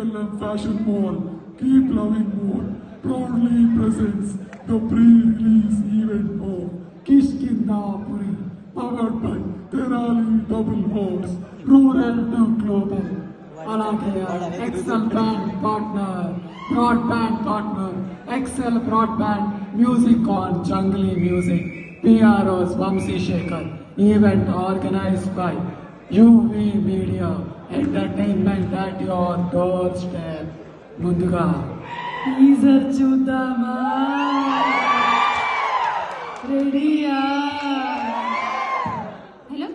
excellent fashion mall. Keep loving more. Proudly presents the pre-release event of Kishkindapuri, powered by Tenali Double Horse, Rural Town Global. Alakaya, XL Band Partner, Broadband Partner, Excel Broadband Music on Jungly Music, PROs Vamsi Shaker. event organized by UV Media. entertainment at your doorstep ముందుగా teaser చూద్దామా రెడీయా hello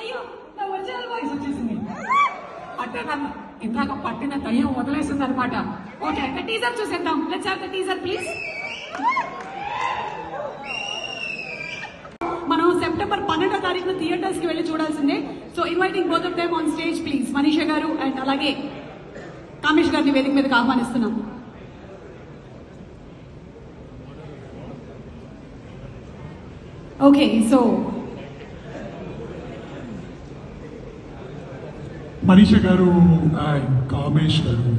అయ్యో నా original voice వచ్చేసింది అంటే నన్ను ఇందాక పట్టిన దయ్యం వదిలేసింది అనమాట ఓకే అయితే టీజర్ చూసేద్దాం let's have the teaser please మనం సెప్టెంబర్ పన్నెండో తారీఖున థియేటర్స్ కి వెళ్ళి చూడాల్సిందే so inviting both of time on stage please Manisha garu and అలాగే కామేష్ గారిని వేదిక మీదకి ఆహ్వానిస్తున్నాం. ఓకే సో మనీష గారు అండ్ కామేష్ గారు.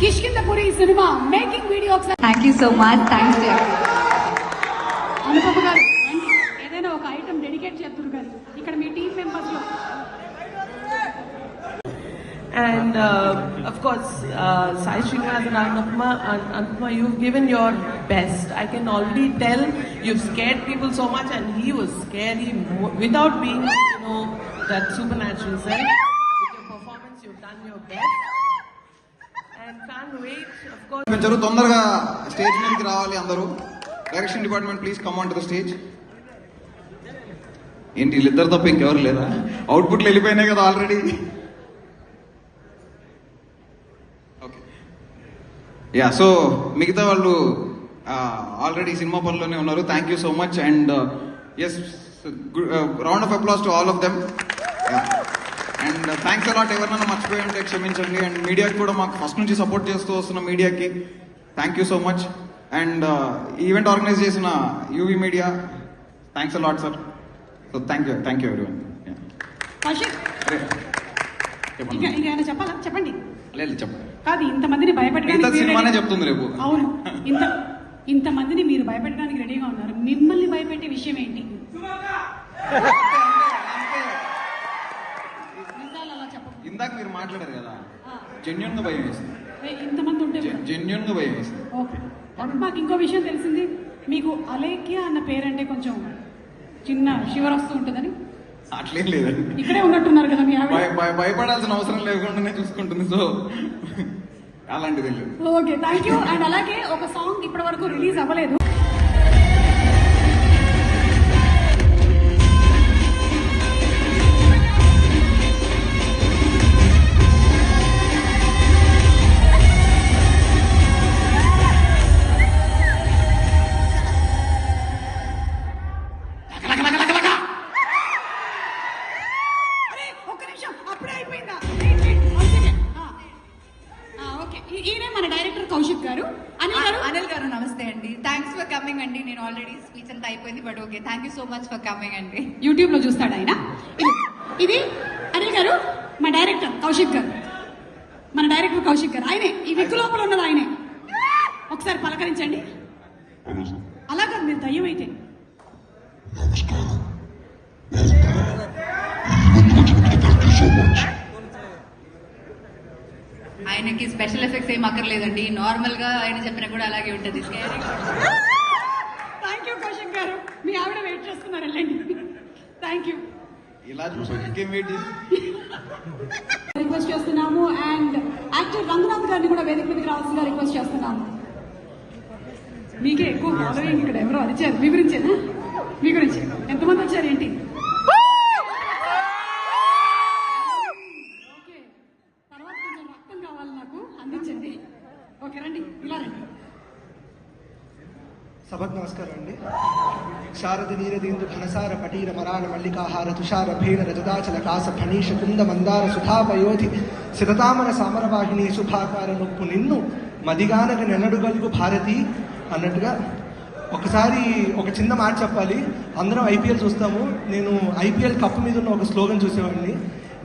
కిష్కిందపురి సినిమా మేకింగ్ వీడియో ఒకసారి thank you so much thanks to Anupama garu రండి. ఏదైనా ఒక ఐటమ్ డెడికేట్ చేద్దరు గారు ఇక్కడ మీ టీం మెంబర్స్ లో And uh, of course, uh, Sai Srinivas and Anupma, and Anupma, you've given your best. I can already tell you've scared people so much, and he was scary mo- without being, you know, that supernatural self. And తొందరగా stage మీదకి రావాలి అందరూ. Direction department please come on to the stage ఏంటి వీళ్ళిద్దరు తప్ప ఇంకెవరు లేదా? అవుట్పుట్లు వెళ్ళిపోయినాయి కదా ఆల్రెడీ ఓకే యా సో మిగతా వాళ్ళు ఆల్రెడీ సినిమా పనిలోనే ఉన్నారు. Thank you so much and as round of applause to all of them and thanks a lot ఎవరినైనా మర్చిపోయి ఉంటే క్షమించండి. అండ్ మీడియాకి కూడా మాకు ఫస్ట్ నుంచి సపోర్ట్ చేస్తూ వస్తున్న మీడియాకి thank you so much and event organize చేసిన UV media thanks a lot sir so thank you thank you ఎవరి కౌశిక్ ఇంకా ఇంకా ఏమైనా చెప్పాలా? చెప్పండి. లేదు చెప్పండి. కాదు ఇంతమందిని భయపెట్టడానికి సినిమానే చెప్తుంది రేపు. అవును. ఇంత ఇంతమందిని మీరు భయపెట్టడానికి రెడీగా ఉన్నారు. మిమ్మల్ని భయపెట్టే విషయం ఏంటి నిజాలు అలా చెప్పకు. ఇందాక మీరు మాట్లాడారు కదా ఆ, జెన్యున్గా భయం వేసింది ఇంతమంది ఉంటే కూడా. జెన్యున్గా భయం వేసింది ఓకే మాకు ఇంకో విషయం తెలిసింది. మీకు అలేఖ్య అన్న పేరంటే కొంచెం చిన్న షివర్ వస్తూ ఉంటుందని. అట్లేం లేదండి ఇక్కడే ఉన్నట్టున్నారు కదా మీ భయపడాల్సిన అవసరం లేకుండానే చూసుకుంటుంది. సో అలాంటిది లేదు. ఓకే థ్యాంక్ యూ అండ్ అలాగే ఒక సాంగ్ ఇప్పటి వరకు రిలీజ్ అవ్వలేదు. కౌశిక్ గారు. అనిల్ గారు? అనిల్ గారు నమస్తే అండి. థ్యాంక్స్ ఫర్ కమింగ్ అండి. నేను ఆల్రెడీ స్పీచ్ అంతా అయిపోయింది but okay thank you so much for coming అండి. యూట్యూబ్లో చూస్తాడు ఆయన. ఇది అనిల్ గారు మా డైరెక్టర్ కౌశిక్ గారు. మన డైరెక్టర్ కౌశిక్ గారు. ఆయనే ఈ విక్కు లోపల ఉన్నది ఆయనే. ఒకసారి పలకరించండి. అలాగా మీరు దయ్యం అయితే ఆయనకి స్పెషల్ ఎఫెక్ట్స్ ఏం అక్కర్లేదండి. నార్మల్గా ఆయన చెప్పినా కూడా అలాగే ఉంటుంది. థ్యాంక్ యూ కౌశిక్ గారు. మీ ఆవిడ వెయిట్ చేస్తున్నారు వెళ్ళండి. థ్యాంక్ యూ ఇలా రిక్వెస్ట్ చేస్తున్నాము అండ్ యాక్టర్ రంగనాథ్ గారిని కూడా వేదిక మీదకి రావాల్సిందిగా రిక్వెస్ట్ చేస్తున్నాము. మీకే ఎక్కువ ఫాలోయింగ్ ఇక్కడ ఎవరో అరిచారు. మీ గురించేనా మీ గురించి. ఎంతమంది వచ్చారు ఏంటి ఓకే తర్వాత కొంచెం రక్తం కావాలి నాకు అందించండి ఓకే రండి ఇలా రండి సభకు నమస్కారం అండి శారద నీరదేందు ఘనసార పటీర మరాణ మల్లికాహార తుషార భేణ రజదాచల కాస ఫణీష కుంద మందార సుధాపయోధి శిరతామన సామరవాహిని శుభాకార నొప్పు నిన్ను మదిగానక నెన్నడుగలుగు భారతి అన్నట్టుగా ఒకసారి ఒక చిన్న మాట చెప్పాలి. అందరం ఐపీఎల్ చూస్తాము. నేను ఐపీఎల్ కప్ మీద ఉన్న ఒక స్లోగన్ చూసేవాడిని.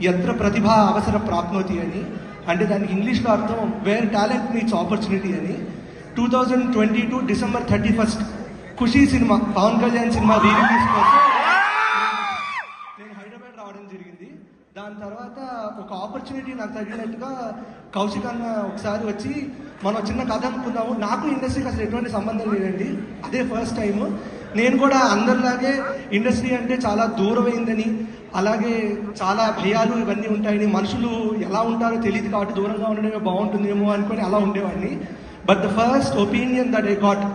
ఎత్ర ప్రతిభ అవసర ప్రాప్నోతి అని. అంటే దానికి ఇంగ్లీష్లో అర్థం వేర్ టాలెంట్ మీట్స్ ఆపర్చునిటీ అని. Two thousand twenty two December thirty first Kushi cinema Pawan Kalyan cinema re తీసుకొచ్చి కోసం నేను హైదరాబాద్ రావడం జరిగింది. దాని తర్వాత ఒక ఆపర్చునిటీ నాకు తగినట్టుగా కౌశిక్ అన్న ఒకసారి వచ్చి మనం చిన్న కథ అనుకుందాము. నాకు ఇండస్ట్రీకి అసలు ఎటువంటి సంబంధం లేదండి. అదే ఫస్ట్ టైం నేను కూడా అందరిలాగే ఇండస్ట్రీ అంటే చాలా దూరమైందని అలాగే చాలా భయాలు ఇవన్నీ ఉంటాయని మనుషులు ఎలా ఉంటారో తెలియదు కాబట్టి దూరంగా ఉండడమే బాగుంటుందేమో అనుకొని అలా ఉండేవాడిని. But the first opinion that I got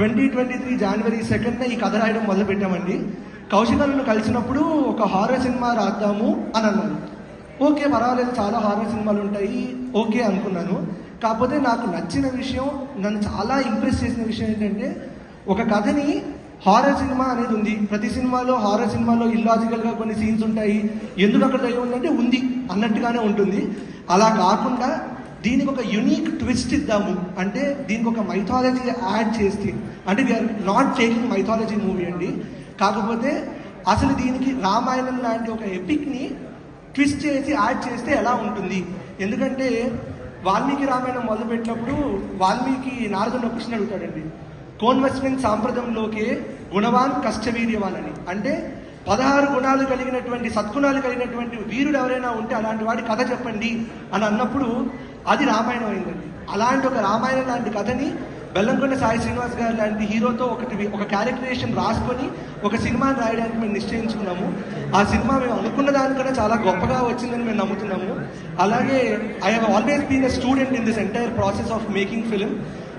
twenty twenty three January సెకండ్నే ఈ కథ రాయడం మొదలుపెట్టామండి. పెట్టామండి నన్ను కలిసినప్పుడు ఒక హారర్ సినిమా రాద్దాము అని అన్నాను ఓకే పర్వాలేదు చాలా హారర్ సినిమాలు ఉంటాయి ఓకే అనుకున్నాను. కాకపోతే నాకు నచ్చిన విషయం నన్ను చాలా ఇంప్రెస్ చేసిన విషయం ఏంటంటే ఒక కథని హారర్ సినిమా అనేది ఉంది. ప్రతి సినిమాలో హారర్ సినిమాలో ఇల్లాజికల్గా కొన్ని సీన్స్ ఉంటాయి. ఎందుకు అక్కడ దయ్యం ఉందంటే ఉంది అన్నట్టుగానే ఉంటుంది. అలా కాకుండా దీనికి ఒక యునిక్ ట్విస్ట్ ఇద్దాము. అంటే దీనికి ఒక మైథాలజీ యాడ్ చేస్తే అంటే we're not taking mythology movie అండి. కాకపోతే అసలు దీనికి రామాయణం లాంటి ఒక ఎపిక్ని ట్విస్ట్ చేసి యాడ్ చేస్తే ఎలా ఉంటుంది? ఎందుకంటే వాల్మీకి రామాయణం మొదలుపెట్టినప్పుడు వాల్మీకి నారదుని ఒక ప్రశ్న అడుగుతాడండి కోన్వస్మిన్ సాంప్రదంలోకే గుణవాన్ కష్టవీర్యవాన్ అని. అంటే పదహారు గుణాలు కలిగినటువంటి సద్గుణాలు కలిగినటువంటి వీరుడు ఎవరైనా ఉంటే అలాంటి వాడి కథ చెప్పండి అని అన్నప్పుడు అది రామాయణం అయిందండి. అలాంటి ఒక రామాయణం లాంటి కథని బెల్లంకొండ సాయి శ్రీనివాస్ గారు లాంటి హీరోతో ఒకటి ఒక క్యారెక్టరేషన్ రాసుకొని ఒక సినిమాని రాయడానికి మేము నిశ్చయించుకున్నాము. ఆ సినిమా మేము అనుకున్న దానికన్నా చాలా గొప్పగా వచ్చిందని మేము నమ్ముతున్నాము. అలాగే I have always been a student in this entire process of making film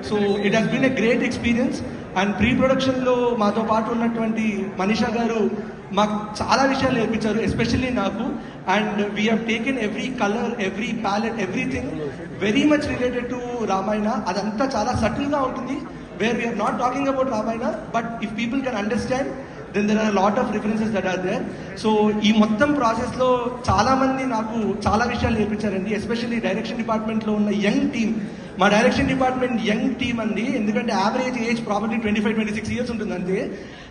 so it has been a great experience and pre ప్రొడక్షన్లో మాతో పాటు ఉన్నటువంటి మనీషా గారు మాకు చాలా విషయాలు నేర్పించారు ఎస్పెషల్లీ నాకు. And we have taken every colour every palette everything very much related to Ramayana అదంతా చాలా సటిల్గా ఉంటుంది where we're not talking about Ramayana but if people can understand then there are lot of references that are there so ఈ మొత్తం ప్రాసెస్లో చాలామంది నాకు చాలా విషయాలు నేర్పించారండి ఎస్పెషల్లీ డైరెక్షన్ డిపార్ట్మెంట్లో ఉన్న యంగ్ టీమ్ మా డైరెక్షన్ డిపార్ట్మెంట్ యంగ్ టీమ్ అండి. ఎందుకంటే average age probably twenty five twenty six years ఉంటుంది అంతే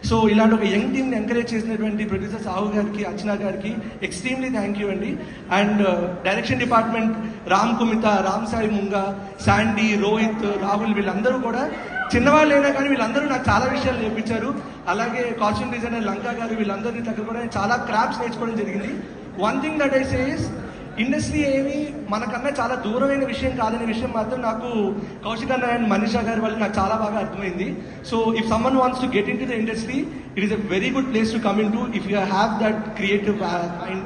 సో ఇలాంటి ఒక యంగ్ టీమ్ని ఎంకరేజ్ చేసినటువంటి ప్రొడ్యూసర్ సాహు గారికి అర్చనా గారికి ఎక్స్ట్రీమ్లీ థ్యాంక్ యూ అండి. And direction department Ram Kumita Ram Sai Munga Sandy Rohit Rahul వీళ్ళందరూ కూడా చిన్నవాళ్ళైనా కానీ వీళ్ళందరూ నాకు చాలా విషయాలు నేర్పించారు. అలాగే కాస్ట్యూమ్ డిజైనర్ లంకా గారు వీళ్ళందరినీ దగ్గర కూడా చాలా క్రాఫ్ట్స్ నేర్చుకోవడం జరిగింది. One thing that I says industry ఏమి మనకన్నా చాలా దూరమైన విషయం కాదనే విషయం మాత్రం నాకు కౌశిక్ అన్న అండ్ మనీషా గారి వల్ల నాకు చాలా బాగా అర్థమైంది. So if someone wants to get into the industry it is a very good place to come into if you have that creative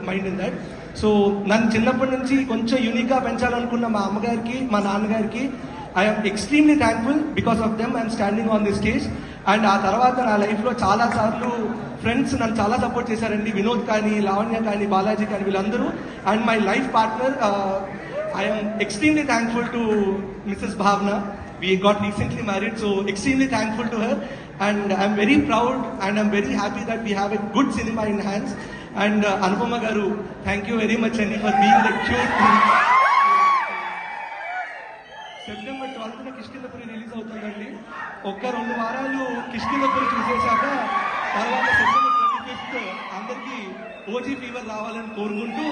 mind in that so నన్ను చిన్నప్పటి నుంచి కొంచెం యూనిక్గా పెంచాలనుకున్న మా అమ్మగారికి మా నాన్నగారికి I'm extremely thankful because of them I'm standing on the stage and ఆ తర్వాత నా లైఫ్లో చాలా సార్లు ఫ్రెండ్స్ నన్ను చాలా సపోర్ట్ చేశారండి. వినోద్ కానీ లావణ్య కానీ బాలాజీ కానీ వీళ్ళందరూ. And my life partner I'm extremely thankful to Mrs Bhavana we got recently married so extremely thankful to her and I'm very proud and I'm very happy that we have a good cinema in hands and Anupama గారు thank you very much అండి for being the cute September twelfth Kishkindhapuri release అవుతుందండి. ఒక్క రెండు వారాలు కిష్కిందపురి చూసేశాక తర్వాత September ప్రతి అందరికీ OG fever రావాలని కోరుకుంటూ